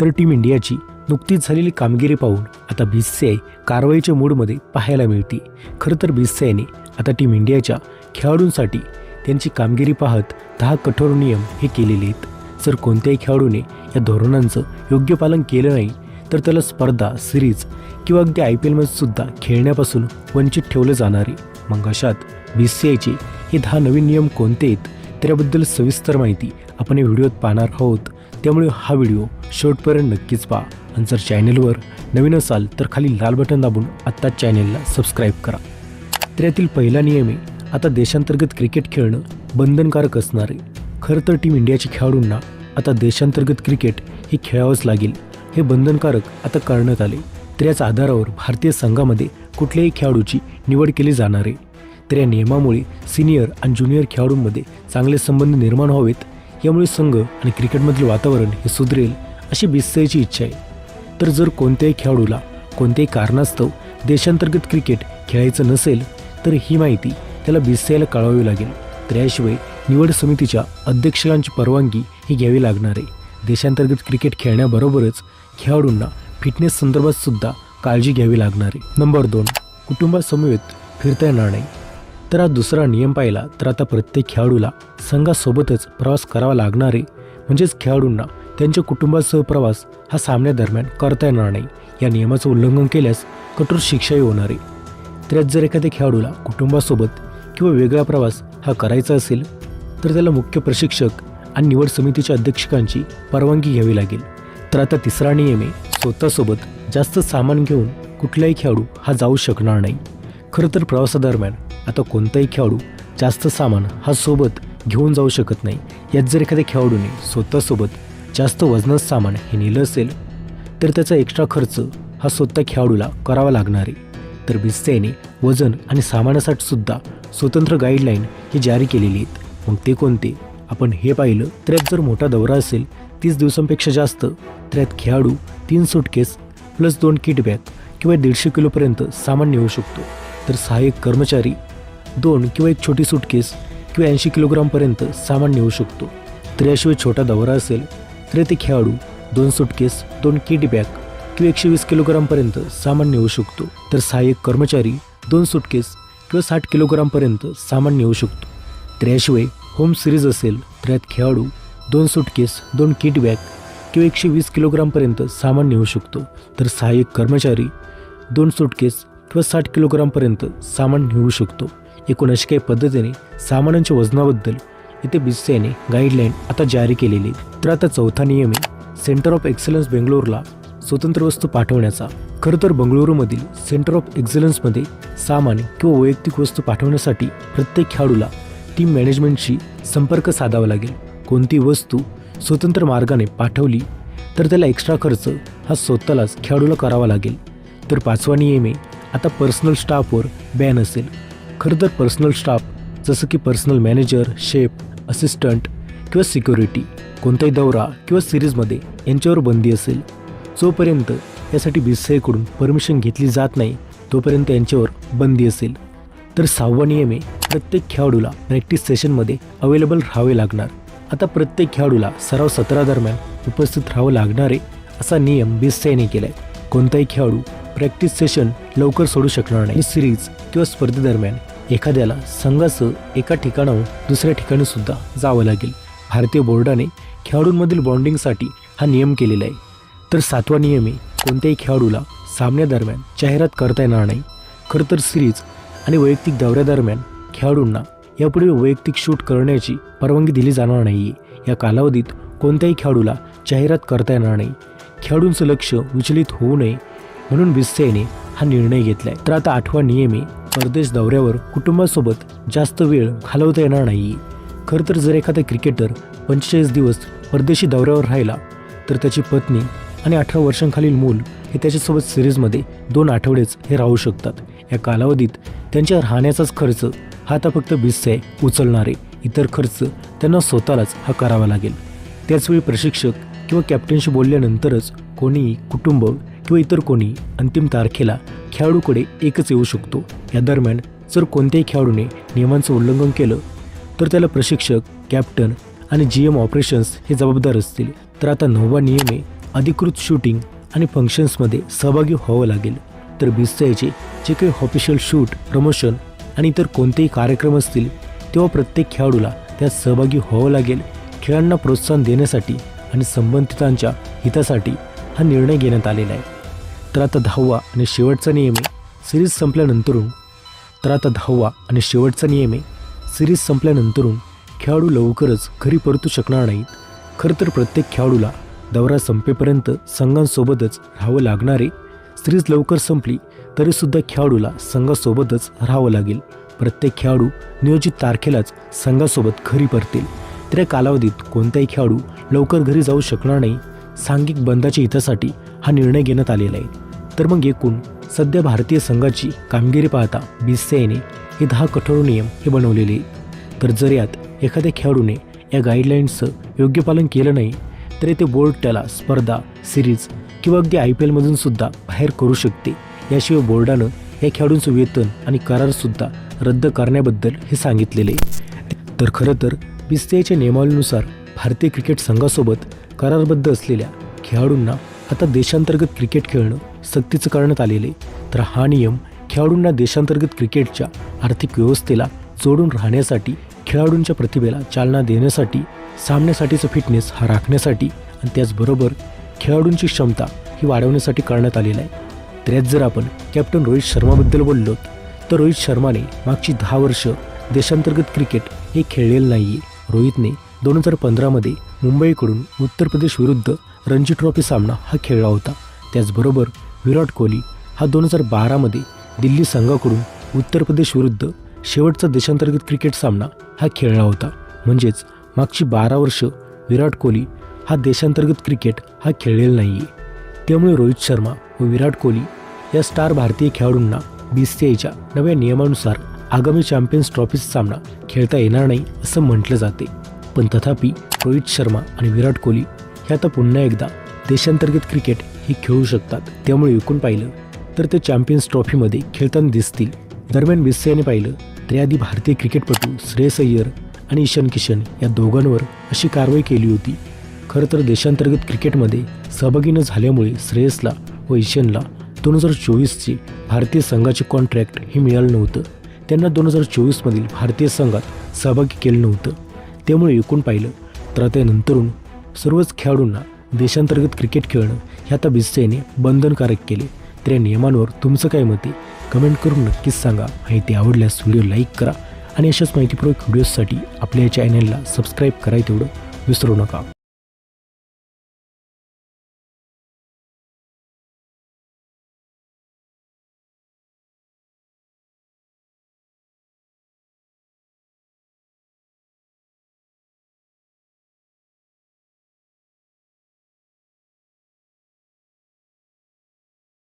तर टीम इंडियाची नुकतीच झालेली कामगिरी पाहून आता बी सी आय कारवाईच्या मूडमध्ये पाहायला मिळते. खरं तर बी सी आयने आता टीम इंडियाच्या खेळाडूंसाठी त्यांची कामगिरी पाहत दहा कठोर नियम हे केलेले आहेत. जर कोणत्याही खेळाडूने या धोरणांचं योग्य पालन केलं नाही तर त्याला स्पर्धा सिरीज किंवा अगदी आय पी एलमध्ये सुद्धा खेळण्यापासून वंचित ठेवलं जाणार आहे. मग अशात बी सी आयचे हे दहा नवीन नियम कोणते आहेत त्याबद्दल सविस्तर माहिती आपण या व्हिडिओत पाहणार आहोत. त्यामुळे हा व्हिडिओ शेवटपर्यंत नक्कीच पहा. आणि जर चॅनेलवर नवीन असाल तर खाली लाल बटन दाबून आत्ताच चॅनेलला सबस्क्राईब करा. तर यातील पहिला नियम आहे आता देशांतर्गत क्रिकेट खेळणं बंधनकारक असणार. आहे खरं तर टीम इंडियाच्या खेळाडूंना आता देशांतर्गत क्रिकेट हे खेळावंच लागेल. हे बंधनकारक आता करण्यात आले. तर याच आधारावर भारतीय संघामध्ये कुठल्याही खेळाडूची निवड केली जाणार आहे. तर या नियमामुळे सिनियर आणि ज्युनियर खेळाडूंमध्ये चांगले संबंध निर्माण व्हावेत यामुळे संघ आणि क्रिकेटमधील वातावरण हे सुधरेल अशी बिस्सायची इच्छा आहे. तर जर कोणत्याही खेळाडूला कोणत्याही कारणास्तव देशांतर्गत क्रिकेट खेळायचं नसेल तर ही माहिती त्याला बीसीआयला कळवावी लागेल. तर याशिवाय निवड समितीच्या अध्यक्षांची परवानगी ही घ्यावी लागणार आहे. देशांतर्गत क्रिकेट खेळण्याबरोबरच खेळाडूंना फिटनेस संदर्भात सुद्धा काळजी घ्यावी लागणार आहे. नंबर दोन कुटुंबासमवेत फिरता येणार नाही तर हा दुसरा नियम पाहिला तर आता प्रत्येक खेळाडूला संघासोबतच प्रवास करावा लागणार आहे म्हणजेच खेळाडूंना त्यांच्या कुटुंबासह प्रवास हा सामन्यादरम्यान करता येणार नाही. या नियमाचं उल्लंघन केल्यास कठोर शिक्षाही होणार आहे. त्यात जर एखाद्या खेळाडूला कुटुंबासोबत किंवा वेगळा प्रवास हा करायचा असेल तर त्याला मुख्य प्रशिक्षक आणि निवड समितीच्या अध्यक्षकांची परवानगी घ्यावी लागेल. तर आता तिसरा नियम आहे स्वतःसोबत जास्त सामान घेऊन कुठलाही खेळाडू हा जाऊ शकणार नाही. खरं तर प्रवासादरम्यान आता कोणताही खेळाडू जास्त सामान हा सोबत घेऊन जाऊ शकत नाही. यात जर एखाद्या खेळाडूने स्वतःसोबत जास्त वजनाचं सामान हे नेलं असेल तर त्याचा एक्स्ट्रा खर्च हा स्वतः खेळाडूला करावा लागणार आहे. तर बिस्त्याने वजन आणि सामानासाठी सुद्धा स्वतंत्र गाईडलाईन ही जारी केलेली आहेत. मग ते कोणते? आपण हे पाहिलं तर यात जर मोठा दौरा असेल तीस दिवसांपेक्षा जास्त तर यात खेळाडू तीन सुटकेस प्लस दोन किट बॅग किंवा दीडशे किलोपर्यंत सामान नेऊ शकतो. तर सहाय्यक कर्मचारी दोन किंवा एक छोटी सुटकेस किंवा ऐंशी किलोग्रामपर्यंत सामान नेऊ शकतो. तर याशिवाय छोटा दौरा असेल तर ते खेळाडू दोन सुटकेस दोन किट बॅग किंवा एकशे वीस किलोग्रामपर्यंत सामान नेऊ शकतो. तर सहाय्यक कर्मचारी दोन सुटकेस किंवा साठ किलोग्रामपर्यंत सामान नेऊ शकतो. तर याशिवाय होम सिरीज असेल तर यात खेळाडू दोन सुटकेस दोन किट बॅग किंवा एकशे वीस किलोग्रामपर्यंत सामान नेऊ शकतो. तर सहाय्यक कर्मचारी दोन सुटकेस किंवा साठ किलोग्रामपर्यंत सामान नेऊ शकतो. एकूण अशा काही पद्धतीने सामानांच्या वजनाबद्दल इथे बिस्सेने गाईडलाईन आता जारी केलेली तर आता चौथा नियम आहे सेंटर ऑफ एक्सलन्स बेंगलोरला स्वतंत्र वस्तू पाठवण्याचा. खरं तर बंगळुरूमधील सेंटर ऑफ एक्झलन्समध्ये सामान किंवा वैयक्तिक वस्तू पाठवण्यासाठी प्रत्येक खेळाडूला टीम मॅनेजमेंटशी संपर्क साधावा लागेल. कोणती वस्तू स्वतंत्र मार्गाने पाठवली तर त्याला एक्स्ट्रा खर्च हा स्वतःलाच खेळाडूला करावा लागेल. तर पाचवा नियम आहे आता पर्सनल स्टाफवर बॅन असेल. खरं तर पर्सनल स्टाफ जसं की पर्सनल मॅनेजर शेफ असिस्टंट किंवा सिक्युरिटी कोणताही दौरा किंवा सिरीजमध्ये यांच्यावर बंदी असेल. जोपर्यंत यासाठी बी सी आयकडून परमिशन घेतली जात नाही तोपर्यंत यांच्यावर बंदी असेल. तर सहावा नियम आहे प्रत्येक खेळाडूला प्रॅक्टिस सेशनमध्ये अवेलेबल राहावे लागणार. आता प्रत्येक खेळाडूला सराव सत्रादरम्यान उपस्थित राहावं लागणार आहे असा नियम बी सी आयने केला आहे कोणताही खेळाडू प्रॅक्टिस सेशन लवकर सोडू शकणार नाही. सिरीज किंवा स्पर्धेदरम्यान एखाद्याला संघासह एका ठिकाणाहून दुसऱ्या ठिकाणी सुद्धा जावं लागेल. भारतीय बोर्डाने खेळाडूंमधील बॉन्डिंगसाठी हा नियम केलेला आहे. तर सातवा नियम आहे कोणत्याही खेळाडूला सामन्यादरम्यान जाहिरात करता येणार नाही. खरं तर सिरीज आणि वैयक्तिक दौऱ्यादरम्यान खेळाडूंना यापुढे वैयक्तिक शूट करण्याची परवानगी दिली जाणार नाही या कालावधीत कोणत्याही खेळाडूला जाहिरात करता येणार नाही. खेळाडूंचं लक्ष विचलित होऊ नये म्हणून बिस्सेने हा निर्णय घेतला आहे तर आता आठवा नियम आहे परदेश दौऱ्यावर कुटुंबासोबत जास्त वेळ घालवता येणार नाही. खरं तर जर एखादा क्रिकेटर पंचेचाळीस दिवस परदेशी दौऱ्यावर राहिला तर त्याची पत्नी आणि अठरा वर्षांखालील मूल हे त्याच्यासोबत सिरीजमध्ये दोन आठवडेच हे राहू शकतात. या कालावधीत त्यांच्या राहण्याचाच खर्च हा आता फक्त बिस्से उचलणारे इतर खर्च त्यांना स्वतःलाच हा करावा लागेल. त्याचवेळी प्रशिक्षक किंवा कॅप्टनशी बोलल्यानंतरच कोणीही कुटुंब किंवा इतर कोणी अंतिम तारखेला खेळाडूकडे एकच येऊ शकतो. या दरम्यान जर कोणत्याही खेळाडूने नियमांचं उल्लंघन केलं तर त्याला प्रशिक्षक कॅप्टन आणि जी एम ऑपरेशन्स हे जबाबदार असतील. तर आता नववा नियमे अधिकृत शूटिंग आणि फंक्शन्समध्ये सहभागी व्हावं लागेल. तर बीसीआयचे जे काही ऑफिशियल शूट प्रमोशन आणि इतर कोणतेही कार्यक्रम असतील तेव्हा प्रत्येक खेळाडूला त्यात सहभागी व्हावं लागेल. खेळांना प्रोत्साहन देण्यासाठी आणि संबंधितांच्या हितासाठी हा निर्णय घेण्यात आलेला आहे. तर आता दहावा आणि शेवटचा नियम आहे सिरीज संपल्यानंतरून तर आता दहावा आणि शेवटचा नियम आहे सिरीज संपल्यानंतरून खेळाडू लवकरच घरी परतू शकणार नाहीत. खरं तर प्रत्येक खेळाडूला दौरा संपेपर्यंत संघांसोबतच राहावं लागणार आहे. सिरीज लवकर संपली तरीसुद्धा खेळाडूला संघासोबतच राहावं लागेल. प्रत्येक खेळाडू नियोजित तारखेलाच संघासोबत घरी परतील. तर या कालावधीत कोणताही खेळाडू लवकर घरी जाऊ शकणार नाही. सांघिक बंदाच्या हितासाठी हा निर्णय घेण्यात आलेला आहे. तर मग एकूण सध्या भारतीय संघाची कामगिरी पाहता बी सी आयने हे दहा कठोर नियम हे बनवलेले तर जर यात एखाद्या खेळाडूने या गाईडलाईन्सचं योग्य पालन केलं नाही तरी ते बोर्ड त्याला स्पर्धा सिरीज किंवा अगदी आय पी एलमधून सुद्धा बाहेर करू शकते. याशिवाय बोर्डानं या खेळाडूंचं वेतन आणि करारसुद्धा रद्द करण्याबद्दल हे सांगितलेले आहे. तर खरं तर बी सी आयच्या नियमावलीनुसार भारतीय क्रिकेट संघासोबत करारबद्ध असलेल्या खेळाडूंना आता देशांतर्गत क्रिकेट खेळणं सक्तीचं करण्यात आलेले तर हा नियम खेळाडूंना देशांतर्गत क्रिकेटच्या आर्थिक व्यवस्थेला जोडून राहण्यासाठी खेळाडूंच्या प्रतिभेला चालना देण्यासाठी सामन्यासाठीचं फिटनेस हा राखण्यासाठी आणि त्याचबरोबर खेळाडूंची क्षमता ही वाढवण्यासाठी करण्यात आलेला आहे. त्यात जर आपण कॅप्टन रोहित शर्माबद्दल बोललो तर रोहित शर्माने मागची दहा वर्ष देशांतर्गत क्रिकेट हे खेळलेलं नाही आहे रोहितने दोन हजार पंधरामध्ये मुंबईकडून उत्तर प्रदेश विरुद्ध रणजी ट्रॉफी सामना हा खेळला होता. त्याचबरोबर विराट कोहली हा दोन हजार बारामध्ये दिल्ली संघाकडून उत्तर प्रदेश विरुद्ध शेवटचा देशांतर्गत क्रिकेट सामना हा खेळला होता. म्हणजेच मागची बारा वर्ष विराट कोहली हा देशांतर्गत क्रिकेट हा खेळलेला नाही आहे त्यामुळे रोहित शर्मा व विराट कोहली या स्टार भारतीय खेळाडूंना बी सी आयच्या नव्या नियमानुसार आगामी चॅम्पियन्स ट्रॉफीचा सामना खेळता येणार नाही असं म्हटलं जाते. पण तथापि रोहित शर्मा आणि विराट कोहली हे आता पुन्हा एकदा देशांतर्गत क्रिकेट हे खेळू शकतात. त्यामुळे विकून पाहिलं तर ते चॅम्पियन्स ट्रॉफीमध्ये खेळताना दिसतील. दरम्यान बी सी पाहिलं तर याआधी भारतीय क्रिकेटपटू श्रेयस अय्यर आणि ईशान किशन या दोघांवर अशी कारवाई केली होती. खरं तर देशांतर्गत क्रिकेटमध्ये सहभागी न झाल्यामुळे श्रेयसला व ईशानला दोन हजार चोवीसची भारतीय संघाचे कॉन्ट्रॅक्ट हे मिळालं नव्हतं. त्यांना दोन हजार चोवीसमधील भारतीय संघात सहभागी केलं नव्हतं. त्यामुळे एकूण पाहिलं तर त्यानंतरून सर्वच खेळाडूंना देशांतर्गत क्रिकेट खेळणं हे आता बीसीआयने बंधनकारक केले. तर या नियमांवर तुमचं काय मत आहे? कमेंट करून नक्कीच सांगा. माहिती आवडल्यास व्हिडिओ लाईक करा आणि अशाच माहितीपूर्वक व्हिडिओजसाठी आपल्या या चॅनलला सबस्क्राईब करा तेवढं विसरू नका.